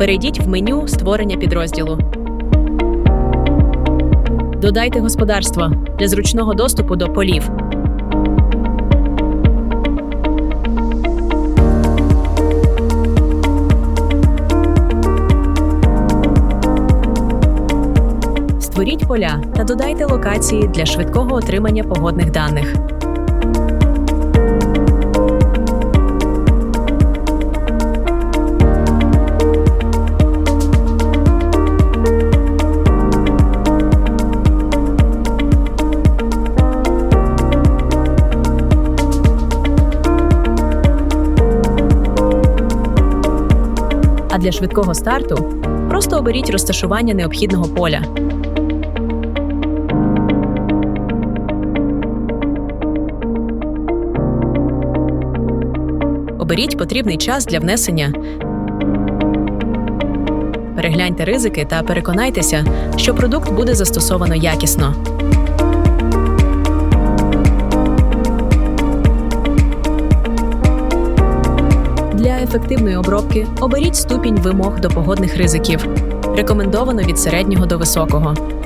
Перейдіть в меню створення підрозділу. Додайте господарство для зручного доступу до полів. Створіть поля та додайте локації для швидкого отримання погодних даних. А для швидкого старту просто оберіть розташування необхідного поля. Оберіть потрібний час для внесення. Перегляньте ризики та переконайтеся, що продукт буде застосовано якісно. Ефективної обробки оберіть ступінь вимог до погодних ризиків. Рекомендовано від середнього до високого.